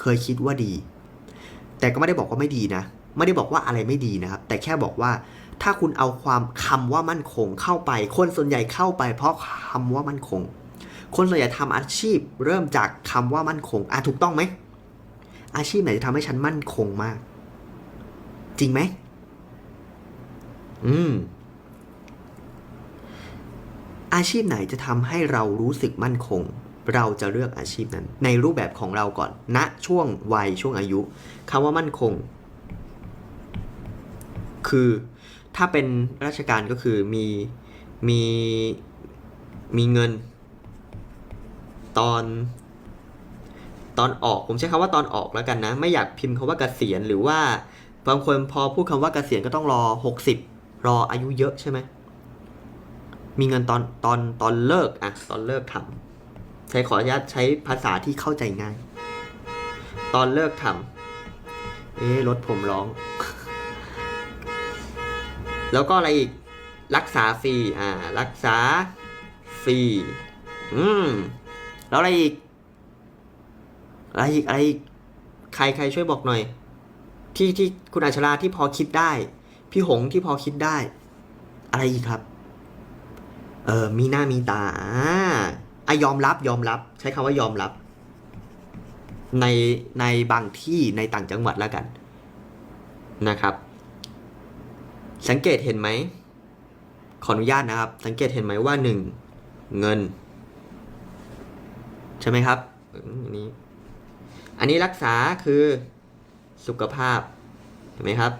เคยคิดว่าดี แต่ก็ไม่ได้บอกว่าไม่ดีนะ ไม่ได้บอกว่าอะไรไม่ดีนะครับ แต่แค่บอกว่าถ้าคุณเอาความคำว่ามั่นคงเข้าไป คนส่วนใหญ่เข้าไป เพราะคำว่ามั่นคง คนส่วนใหญ่ทำอาชีพ เริ่มจากคำว่ามั่นคงอะถูกต้องไหมอาชีพไหนจะทำให้ฉันมั่นคงมาก จริงไหมอืม อาชีพไหนจะทำให้เรารู้สึกมั่นคง เราจะเลือกอาชีพนั้น ในรูปแบบของเราก่อนณช่วงวัยช่วงอายุคำว่ามั่นคง คือถ้าเป็นราชการก็คือมีมีมีเงิน ตอนตอนออกผมใช้คำว่าตอนออกแล้วกันนะ ไม่อยากพิมพ์คำว่าเกษียณหรือว่าบางคนพอพูดคำว่าเกษียณก็ต้องรอหกสิบรออายุเยอะใช่ไหมมีเงินตอนตอนตอนเลิกอะตอนเลิกทำ ใช้ขออนุญาตใช้ภาษาที่เข้าใจง่าย ตอนเลิกทำเอ๊รถผมร้อง แล้วก็อะไรอีก รักษาฟรี อ่า รักษาฟรี อืม แล้วอะไรอีก อะไรอีก อะไรอีก ใครใครช่วยบอกหน่อย ที่ที่คุณอัชราที่พอคิดได้ พี่หงที่พอคิดได้ อะไรอีกครับ เออมีหน้ามีตา อาอะยอมรับยอมรับ ใช้คำว่ายอมรับ ในในบางที่ในต่างจังหวัดแล้วกันนะครับ สังเกตเห็นไหม ขออนุญาตนะครับ สังเกตเห็นไหมว่าหนึ่งเงิน ใช่ไหมครับอันนี้อันนี้รักษาคือสุขภาพเห็นไหมครับ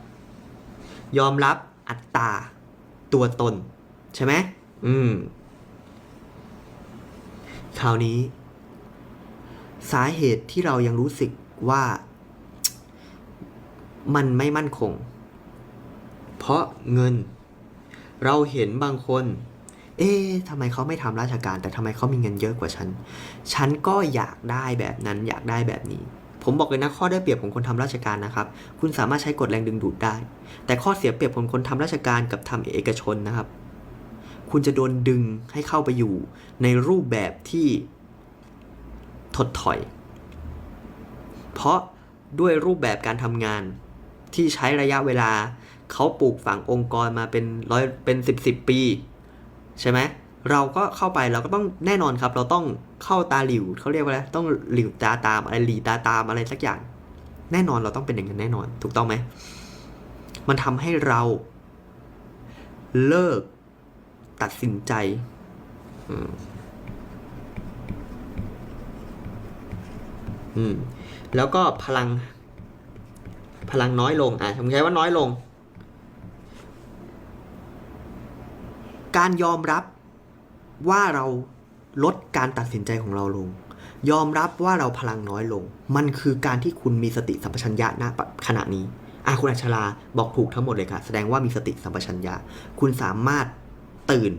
ยอมรับอัตตาตัวตน ใช่ไหมอืม คราวนี้ สาเหตุที่เรายังรู้สึกว่ามันไม่มั่นคง เพราะเงิน เราเห็นบางคน เอ๊ะทำไมเขาไม่ทำราชการ แต่ทำไมเขามีเงินเยอะกว่าฉัน ฉันก็อยากได้แบบนั้น อยากได้แบบนี้ ผมบอกเลยนะข้อได้เปรียบของคนทำราชการนะครับ คุณสามารถใช้กฎแรงดึงดูดได้ แต่ข้อเสียเปรียบของคนทำราชการกับทำเอกชนนะครับ คุณจะโดนดึงให้เข้าไปอยู่ในรูปแบบที่ถดถอย เพราะด้วยรูปแบบการทำงานที่ใช้ระยะเวลาเขาปลูกฝังองค์กรมาเป็นร้อยเป็นสิบสิบปี ใช่ไหมเราก็เข้าไปเราก็ต้องแน่นอนครับ เราต้องเข้าตาหลิวเขาเรียกว่าอะไรต้องหลิวตาตามอะไรหลีตาตามอะไรสักอย่าง แน่นอนเราต้องเป็นอย่างนั้นแน่นอน ถูกต้องไหมมันทำให้เราเลิก ตัดสินใจอืมอืมแล้วก็พลัง พลังน้อยลงอะผมใช้ว่าน้อยลง การยอมรับว่าเราลดการตัดสินใจของเราลง ยอมรับว่าเราพลังน้อยลง มันคือการที่คุณมีสติสัมปชัญญะณขณะนี้อะคุณอัชราบอกถูกทั้งหมดเลยค่ะ แสดงว่ามีสติสัมปชัญญะ คุณสามารถ ตื่น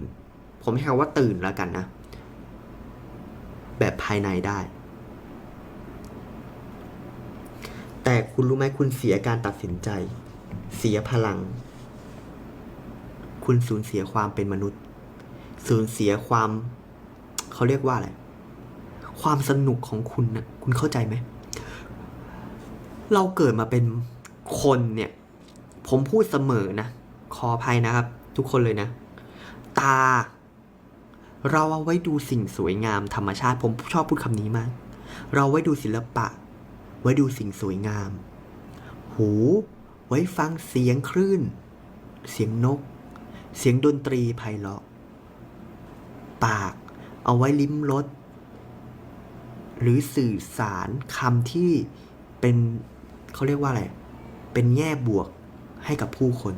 ผมใช้คำว่าตื่นแล้วกันนะ แบบภายในได้ แต่คุณรู้ไหมคุณเสียการตัดสินใจ เสียพลัง คุณสูญเสียความเป็นมนุษย์ สูญเสียความ เขาเรียกว่าอะไร ความสนุกของคุณนะคุณเข้าใจไหม เราเกิดมาเป็นคนเนี่ย ผมพูดเสมอนะ ขออภัยนะครับ ทุกคนเลยนะ ตา เราเอาไว้ดูสิ่งสวยงามธรรมชาติผมชอบพูดคำนี้มาก เราไว้ดูศิลปะ ไว้ดูสิ่งสวยงาม หู ไว้ฟังเสียงคลื่น เสียงนก เสียงดนตรีไพเราะ ปาก เอาไว้ลิ้มรสหรือสื่อสารคำที่เป็นเขาเรียกว่าอะไร เป็นแง่บวกให้กับผู้คน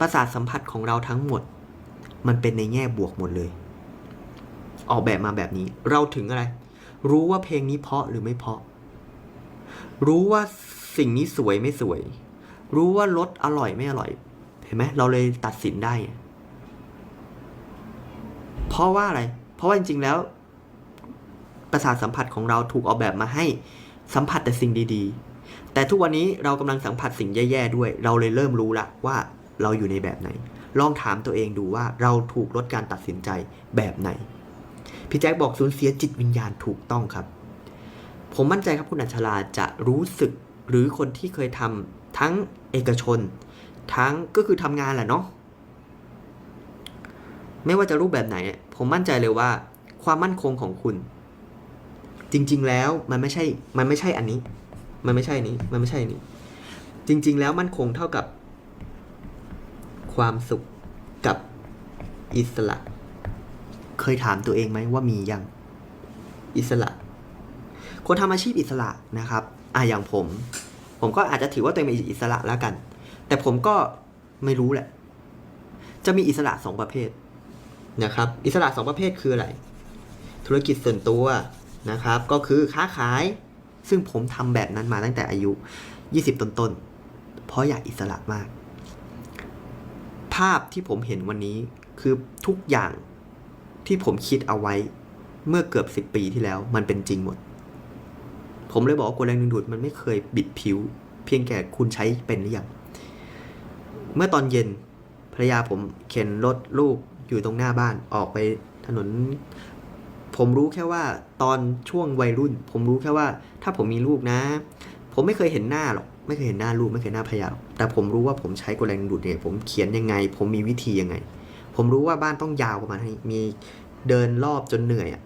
ประสาทสัมผัสของเราทั้งหมด มันเป็นในแง่บวกหมดเลย ออกแบบมาแบบนี้ เราถึงอะไร รู้ว่าเพลงนี้เพาะหรือไม่เพาะ รู้ว่าสิ่งนี้สวยไม่สวย รู้ว่ารสอร่อยไม่อร่อย เห็นไหมเราเลยตัดสินได้ เพราะว่าอะไร เพราะว่าจริงๆแล้ว ประสาทสัมผัสของเราถูกออกแบบมาให้สัมผัสแต่สิ่งดีๆ แต่ทุกวันนี้เรากำลังสัมผัสสิ่งแย่ๆด้วย เราเลยเริ่มรู้ละว่า เราอยู่ในแบบไหน ลองถามตัวเองดูว่าเราถูกลดการตัดสินใจแบบไหน พี่แจ็คบอกสูญเสียจิตวิญญาณถูกต้องครับ ผมมั่นใจครับคุณอัชราจะรู้สึกหรือคนที่เคยทำทั้งเอกชน ทั้งก็คือทำงานแหละเนาะไม่ว่าจะรูปแบบไหน ผมมั่นใจเลยว่า ความมั่นคงของคุณ จริง ๆ แล้วมันไม่ใช่ มันไม่ใช่อันนี้ มันไม่ใช่นี้ มันไม่ใช่นี้ จริง ๆ แล้วมั่นคงเท่ากับ ความสุขกับอิสระ เคยถามตัวเองไหมว่ามียัง อิสระ คนทำอาชีพอิสระนะครับอะอย่างผม ผมก็อาจจะถือว่าตัวเองเป็นอิสระแล้วกัน แต่ผมก็ไม่รู้แหละ จะมีอิสระสองประเภทนะครับ อิสระสองประเภทคืออะไร ธุรกิจส่วนตัวนะครับ ก็คือค้าขาย ซึ่งผมทำแบบนั้นมาตั้งแต่อายุ 20 ต้นๆ เพราะอยากอิสระมากาพที่ผมเห็นวันนี้คือทุกอย่างที่ผมคิดเอาไว้ เมื่อเกือบ10ปีที่แล้ว มันเป็นจริงหมด ผมเลยบอกว่ากลแรงดึงดูดมันไม่เคยบิดผิว เพียงแค่คุณใช้เป็นหรือยังเมื่อตอนเย็นภรรยาผมเข็นรถลูกอยู่ตรงหน้าบ้านออกไปถนน ผมรู้แค่ว่าตอนช่วงวัยรุ่น ผมรู้แค่ว่า ถ้าผมมีลูกนะ ผมไม่เคยเห็นหน้าหรอก ไม่เคยเห็นหน้าลูกไม่เคยหน้าภรรยาแต่ผมรู้ว่าผมใช้กลแรงดูดเนี่ย ผมเขียนยังไง ผมมีวิธียังไง ผมรู้ว่าบ้านต้องยาวประมาณนี้มีเดินรอบจนเหนื่อยอะ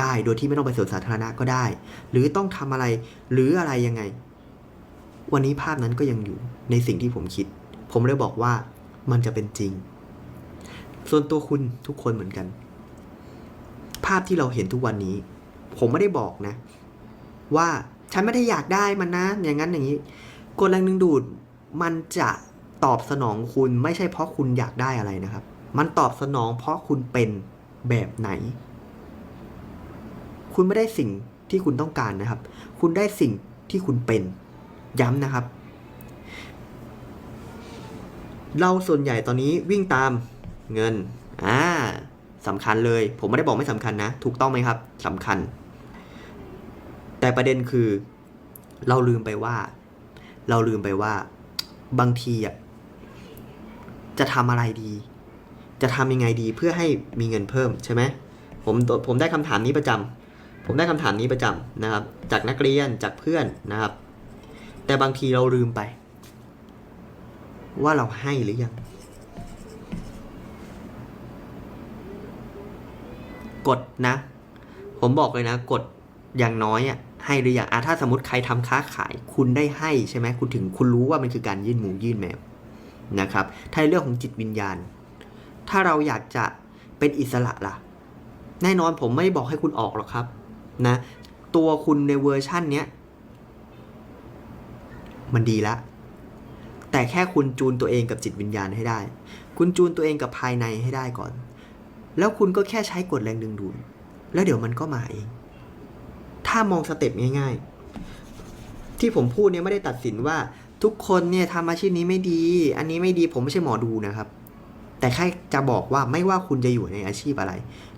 ได้โดยที่ไม่ต้องไปสวนสาธารณะก็ได้ หรือต้องทำอะไรหรืออะไรยังไง วันนี้ภาพนั้นก็ยังอยู่ในสิ่งที่ผมคิด ผมเลยบอกว่ามันจะเป็นจริง ส่วนตัวคุณทุกคนเหมือนกัน ภาพที่เราเห็นทุกวันนี้ ผมไม่ได้บอกนะ ว่าฉันไม่ได้อยากได้มันนะ อย่างนั้นอย่างนี้ กลแรงดึงดูดมันจะตอบสนองคุณไม่ใช่เพราะคุณอยากได้อะไรนะครับ มันตอบสนองเพราะคุณเป็นแบบไหน คุณไม่ได้สิ่งที่คุณต้องการนะครับ คุณได้สิ่งที่คุณเป็น ย้ำนะครับ เราส่วนใหญ่ตอนนี้วิ่งตามเงิน อ่าสำคัญเลย ผมไม่ได้บอกไม่สำคัญนะ ถูกต้องไหมครับสำคัญ แต่ประเด็นคือ เราลืมไปว่า เราลืมไปว่า บางทีอะจะทำอะไรดี จะทำยังไงดีเพื่อให้มีเงินเพิ่มใช่ไหมผมผมได้คำถามนี้ประจำผมได้คำถามนี้ประจำนะครับ จากนักเรียนจากเพื่อนนะครับ แต่บางทีเราลืมไป ว่าเราให้หรือยังกดนะ ผมบอกเลยนะกดอย่างน้อยอะ ให้หรือยังอะถ้าสมมติใครทำค้าขายคุณได้ให้ใช่ไหมคุณถึงคุณรู้ว่ามันคือการยื่นหมูยื่นแมวนะครับถ้าเรื่องของจิตวิญญาณ ถ้าเราอยากจะเป็นอิสระล่ะ แน่นอนผมไม่บอกให้คุณออกหรอกครับนะตัวคุณในเวอร์ชั่นเนี้ยมันดีละ แต่แค่คุณจูนตัวเองกับจิตวิญญาณให้ได้ คุณจูนตัวเองกับภายในให้ได้ก่อน แล้วคุณก็แค่ใช้กฎแรงดึงดูดแล้วเดี๋ยวมันก็มาเอง ถ้ามองสเต็ปง่ายๆ ที่ผมพูดเนี่ยไม่ได้ตัดสินว่าทุกคนเนี่ยทำอาชีพนี้ไม่ดี อันนี้ไม่ดีผมไม่ใช่หมอดูนะครับ แต่แค่จะบอกว่าไม่ว่าคุณจะอยู่ในอาชีพอะไร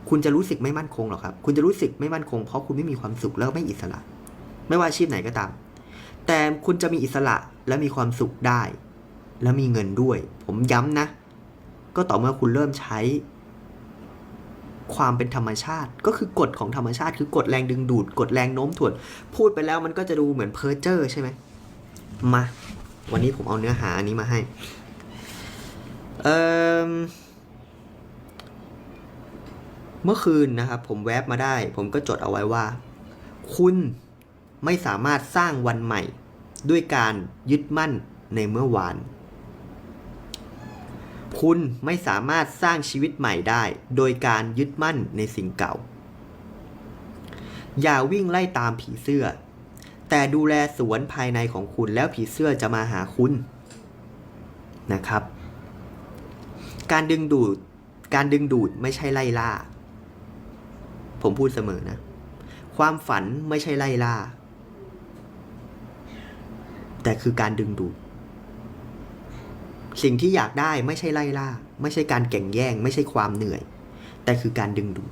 คุณจะรู้สึกไม่มั่นคงหรอกครับ คุณจะรู้สึกไม่มั่นคงเพราะคุณไม่มีความสุขแล้วไม่อิสระ ไม่ว่าอาชีพไหนก็ตาม แต่คุณจะมีอิสระและมีความสุขได้ และมีเงินด้วย ผมย้ำนะ ก็ต่อเมื่อคุณเริ่มใช้ ความเป็นธรรมชาติ ก็คือกฎของธรรมชาติ คือกฎแรงดึงดูดกฎแรงโน้มถ่วงพูดไปแล้วมันก็จะดูเหมือนเพ้อเจ้อใช่ไหมมา วันนี้ผมเอาเนื้อหาอันนี้มาให้เอ่อเมื่อคืนนะครับ ผมแวบมาได้ ผมก็จดเอาไว้ว่า คุณไม่สามารถสร้างวันใหม่ ด้วยการยึดมั่นในเมื่อวาน คุณไม่สามารถสร้างชีวิตใหม่ได้ โดยการยึดมั่นในสิ่งเก่า อย่าวิ่งไล่ตามผีเสื้อ แต่ดูแลสวนภายในของคุณแล้วผีเสื้อจะมาหาคุณนะครับ การดึงดูด การดึงดูดไม่ใช่ไล่ล่า ผมพูดเสมอนะ ความฝันไม่ใช่ไล่ล่า แต่คือการดึงดูด สิ่งที่อยากได้ไม่ใช่ไล่ล่า ไม่ใช่การแก่งแย่ง ไม่ใช่ความเหนื่อย แต่คือการดึงดูด